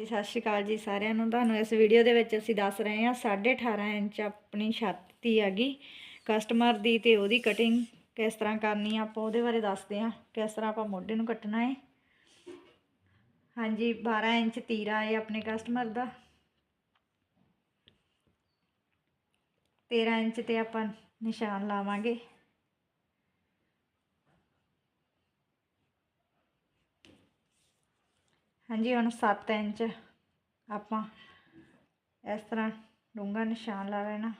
ਜੀ ਸਤਿ ਸ਼੍ਰੀ ਅਕਾਲ ਜੀ ਸਾਰਿਆਂ ਨੂੰ। ਤੁਹਾਨੂੰ ਇਸ ਵੀਡੀਓ ਦੇ ਵਿੱਚ ਅਸੀਂ ਦੱਸ ਰਹੇ ਹਾਂ 18.5 ਇੰਚ ਆਪਣੀ ਛਾਤੀ ਹੈਗੀ। ਕਸਟਮਰ ਦੀ ਤੇ ਉਹਦੀ ਕਟਿੰਗ ਕਿਸ ਤਰ੍ਹਾਂ ਕਰਨੀ ਆ ਆਪਾਂ ਉਹਦੇ ਬਾਰੇ ਦੱਸਦੇ ਹਾਂ। ਕਿਸ ਤਰ੍ਹਾਂ ਆਪਾਂ ਮੋਢੇ ਨੂੰ ਕੱਟਣਾ ਹੈ ਹਾਂਜੀ 12 ਇੰਚ ਤੀਰਾ ਹੈ ਆਪਣੇ ਕਸਟਮਰ ਦਾ। 13 ਇੰਚ ਤੇ ਆਪਾਂ ਨਿਸ਼ਾਨ ਲਾਵਾਂਗੇ। ਹਾਂਜੀ, ਹੁਣ 7 ਇੰਚ ਆਪਾਂ ਇਸ ਤਰ੍ਹਾਂ ਡੂੰਘਾ ਨਿਸ਼ਾਨ ਲਾ ਲੈਣਾ।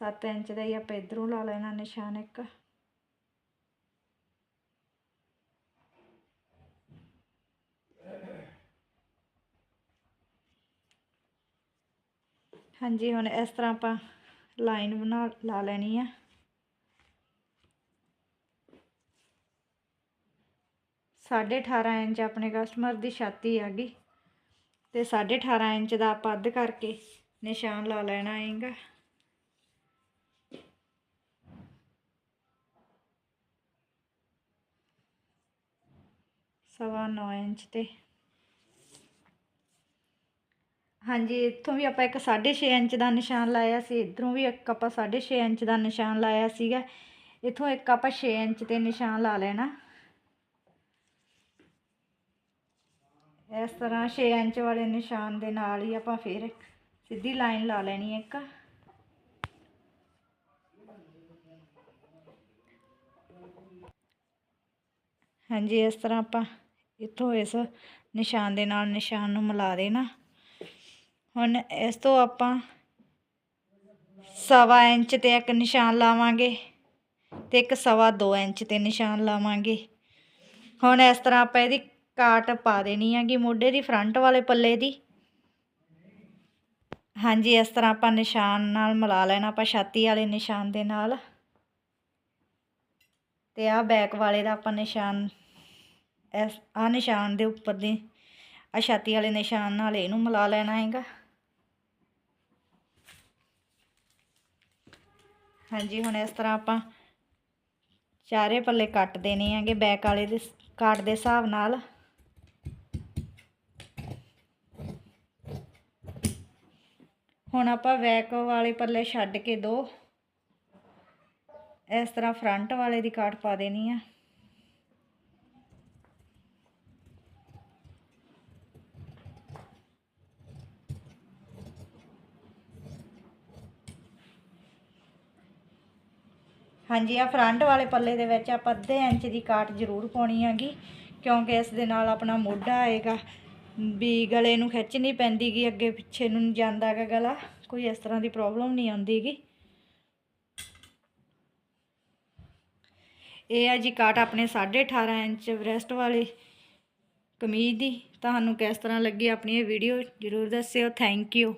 7 ਇੰਚ ਦਾ ਹੀ ਆਪਾਂ ਇਧਰੋਂ ਲਾ ਲੈਣਾ ਨਿਸ਼ਾਨ ਇੱਕ। ਹਾਂਜੀ, ਹੁਣ ਇਸ ਤਰ੍ਹਾਂ ਆਪਾਂ ਲਾਈਨ ਬਣਾ, ਲਾ ਲੈਣੀ ਆ। ਸਾਢੇ 18 ਇੰਚ ਆਪਣੇ ਕਸਟਮਰ ਦੀ ਛਾਤੀ ਹੈਗੀ ਤੇ ਸਾਢੇ 18 ਇੰਚ ਦਾ ਆਪਾਂ ਅੱਧ ਕਰਕੇ ਨਿਸ਼ਾਨ ਲਾ ਲੈਣਾ ਹੈਗਾ। ਸਵਾ 9 ਇੰਚ ਤੇ। ਹਾਂਜੀ, ਇੱਥੋਂ ਵੀ ਆਪਾਂ ਇੱਕ 6.5 ਇੰਚ ਦਾ ਨਿਸ਼ਾਨ ਲਾਇਆ ਸੀ, ਇਧਰੋਂ ਵੀ ਇੱਕ ਆਪਾਂ 6.5 ਇੰਚ ਦਾ ਨਿਸ਼ਾਨ ਲਾਇਆ ਸੀਗਾ। ਇੱਥੋਂ ਇੱਕ ਆਪਾਂ 6 ਇੰਚ ਤੇ ਨਿਸ਼ਾਨ ਲਾ ਲੈਣਾ। ਇਸ ਤਰ੍ਹਾਂ 6 ਇੰਚ ਵਾਲੇ ਨਿਸ਼ਾਨ ਦੇ ਨਾਲ ਹੀ ਆਪਾਂ ਫਿਰ ਸਿੱਧੀ ਲਾਈਨ ਲਾ ਲੈਣੀ ਹੈ ਇੱਕ। ਹਾਂਜੀ, ਇਸ ਤਰ੍ਹਾਂ ਆਪਾਂ ਇੱਥੋਂ ਇਸ ਨਿਸ਼ਾਨ ਦੇ ਨਾਲ ਨਿਸ਼ਾਨ ਨੂੰ ਮਿਲਾ ਦੇਣਾ। ਹੁਣ ਇਸ ਤੋਂ ਆਪਾਂ ਸਵਾ ਇੰਚ ਤੇ ਇੱਕ ਨਿਸ਼ਾਨ ਲਾਵਾਂਗੇ ਤੇ ਇੱਕ ਸਵਾ 2 ਇੰਚ ਤੇ ਨਿਸ਼ਾਨ ਲਾਵਾਂਗੇ। ਹੁਣ ਇਸ ਤਰ੍ਹਾਂ ਆਪਾਂ ਇਹਦੀ ਕਾਟ ਪਾ ਦੇਣੀ ਹੈਗੀ ਮੋਢੇ ਦੀ ਫਰੰਟ ਵਾਲੇ ਪੱਲੇ ਦੀ। ਹਾਂਜੀ, ਇਸ ਤਰ੍ਹਾਂ ਆਪਾਂ ਨਿਸ਼ਾਨ ਨਾਲ ਮਿਲਾ ਲੈਣਾ, ਆਪਾਂ ਛਾਤੀ ਵਾਲੇ ਨਿਸ਼ਾਨ ਦੇ ਨਾਲ। ਤੇ ਆਹ ਬੈਕ ਵਾਲੇ ਦਾ ਆਪਾਂ ਨਿਸ਼ਾਨ, ਇਸ, ਆਹ ਨਿਸ਼ਾਨ ਦੇ ਉੱਪਰ ਦੇ ਆ ਛਾਤੀ ਵਾਲੇ ਨਿਸ਼ਾਨ ਨਾਲ ਇਹਨੂੰ ਮਿਲਾ ਲੈਣਾ ਹੈਗਾ। ਹਾਂਜੀ, ਹੁਣ ਇਸ ਤਰ੍ਹਾਂ ਆਪਾਂ ਚਾਰੇ ਪੱਲੇ ਕੱਟ ਦੇਣੇ ਹੈਗੇ ਬੈਕ ਵਾਲੇ ਦੇ, ਕਾਟ ਦੇ ਹਿਸਾਬ ਨਾਲ। ਹੁਣ ਆਪਾਂ ਬੈਕ ਵਾਲੇ ਪੱਲੇ ਛੱਡ ਕੇ ਦੋ। ਇਸ ਤਰ੍ਹਾਂ ਫਰੰਟ ਵਾਲੇ ਦੀ ਕਾਟ ਪਾ ਦੇਣੀ ਆ। ਹਾਂਜੀ ਆ ਫਰੰਟ ਵਾਲੇ ਪੱਲੇ ਦੇ ਵਿੱਚ ਆਪਾਂ ਅੱਧੇ ਇੰਚ ਦੀ ਕਾਟ ਜ਼ਰੂਰ ਪਾਉਣੀ ਹੈਗੀ, ਕਿਉਂਕਿ ਇਸ ਦੇ ਨਾਲ ਆਪਣਾ ਮੋਢਾ ਆਏਗਾ। ਵੀ ਗਲੇ ਨੂੰ ਖਿੱਚ ਨਹੀਂ ਪੈਂਦੀ ਗੀ ਅੱਗੇ ਪਿੱਛੇ ਨੂੰ ਜਾਂਦਾ ਹੈਗਾ ਗਲਾ। ਕੋਈ ਇਸ ਤਰ੍ਹਾਂ ਦੀ ਪ੍ਰੋਬਲਮ ਨਹੀਂ ਆਉਂਦੀ ਗੀ ਇਹ ਆ ਜੀ ਕਾਟ ਆਪਣੇ 18.5 ਇੰਚ ਬ੍ਰੈਸਟ ਵਾਲੀ ਕਮੀਜ਼ ਦੀ। ਤੁਹਾਨੂੰ ਕਿਸ ਤਰ੍ਹਾਂ ਲੱਗੀ ਆਪਣੀ ਇਹ ਵੀਡੀਓ ਜ਼ਰੂਰ ਦੱਸਿਓ। Thank you